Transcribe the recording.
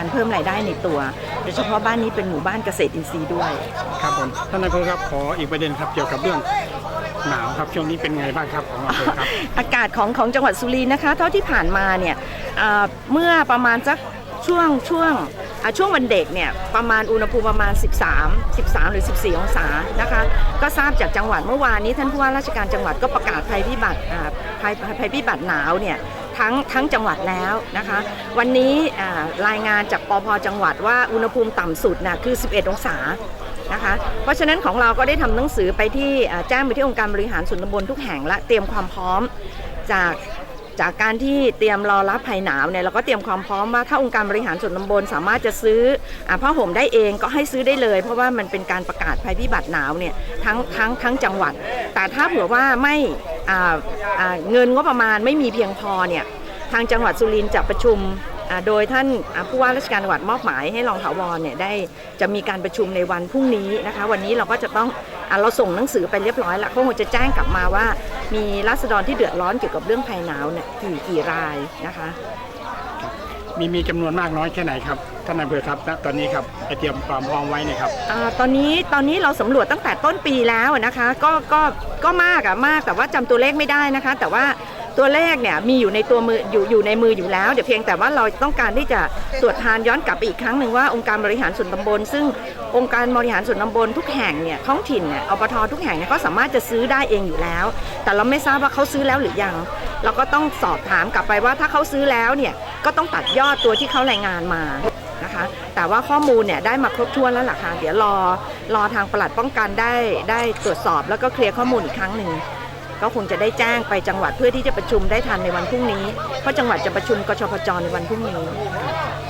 การเพิ่มรายได้ในตัว โดยเฉพาะบ้านนี้เป็นหมู่บ้านเกษตรอินทรีย์ด้วย ครับผมท่านนายอำเภอครับขออีกประเด็นครับเกี่ยวกับเรื่องหนาวครับช่วงนี้เป็นไงบ้างครับของอำเภอครับ อากาศของของจังหวัดสุรินทร์นะคะ เท่าที่ผ่านมาเนี่ยอ่าเมื่อประมาณสักช่วงช่วงอ่าช่วงวันเด็กเนี่ยประมาณอุณหภูมิประมาณ 13 13 หรือ 14 องศานะคะ ก็ทราบจากจังหวัดเมื่อวานนี้ท่านผู้ว่าราชการจังหวัดก็ประกาศภัยพิบัติอ่าภัยภัยพิบัติหนาวเนี่ย ทั้งทั้งจังหวัดแล้วนะคะ วันนี้รายงานจากปพจังหวัดว่าอุณหภูมิต่ำสุดน่ะคือ 11 องศานะคะเพราะฉะนั้นของเราก็ได้ทำหนังสือไปที่แจ้งไปที่องค์การบริหารส่วนตำบลทุกแห่งและเตรียมความพร้อมจากจากการที่เตรียมรอรับภัยหนาวเนี่ยเราก็เตรียมความพร้อมว่าถ้าองค์การบริหารส่วนตำบลสามารถจะซื้ออผ้าห่มได้เองก็ให้ซื้อได้เลย เพราะว่ามันเป็นการประกาศภัยพิบัติหนาวเนี่ยทั้งทั้งทั้งจังหวัด แต่ถ้าเผื่อว่าไม่ เงินงบประมาณไม่มีเพียงพอเนี่ยทางจังหวัดสุรินทร์จะประชุมโดยท่านผู้ว่าราชการจังหวัดมอบหมายให้รองถาวรเนี่ยได้จะมีการประชุมในวันพรุ่งนี้นะคะ วันนี้เราก็จะต้องอเราส่งหนังสือไปเรียบร้อยแล้วเขาคงจะแจ้งกลับมาว่า มีรัษฎรที่เดือดร้อนเกี่ยวกับเรื่องภัยหนาวเนี่ยกี่กี่รายนะคะ มีมีจำนวนมากน้อยแค่ไหนครับท่านนายเภอครับณตอนนี้ครับไปเตรียมความพร้อมไว้เนี่ยครับอาตอนนี้ตอนนี้เราสำรวจตั้งแต่ต้นปีแล้วนะคะ ก็ก็ก็มากอะมากแต่ว่าจำตัวเลขไม่ได้นะคะ แต่ว่า ตัวเลขเนี่ยมีอยู่ในตัวมืออยู่อยู่ในมืออยู่แล้วเดี๋ยวเพียงแต่ว่าเราต้องการที่จะตรวจทานย้อนกลับไปอีกครั้งหนึ่งว่าองค์การบริหารส่วนตำบล ซึ่งองค์การบริหารส่วนตำบลทุกแห่งเนี่ยท้องถิ่นเนี่ยอปททุกแห่งเนี่ยก็สามารถจะซื้อได้เองอยู่แล้ว แต่เราไม่ทราบว่าเขาซื้อแล้วหรือยัง เราก็ต้องสอบถามกลับไปว่าถ้าเขาซื้อแล้วเนี่ยก็ต้องตัดยอดตัวที่เขารายงานมานะคะแต่ว่าข้อมูลเนี่ยได้มาครบถ้วนแล้วล่ะค่ะเดี๋ยวรอรอทางปลัดป้องกันได้ได้ตรวจสอบแล้วก็เคลียร์ข้อมูลอีกครั้งหนึ่ง ก็คงจะได้แจ้งไปจังหวัดเพื่อที่จะประชุมได้ทันในวันพรุ่งนี้ เพราะจังหวัดจะประชุมกชพจในวันพรุ่งนี้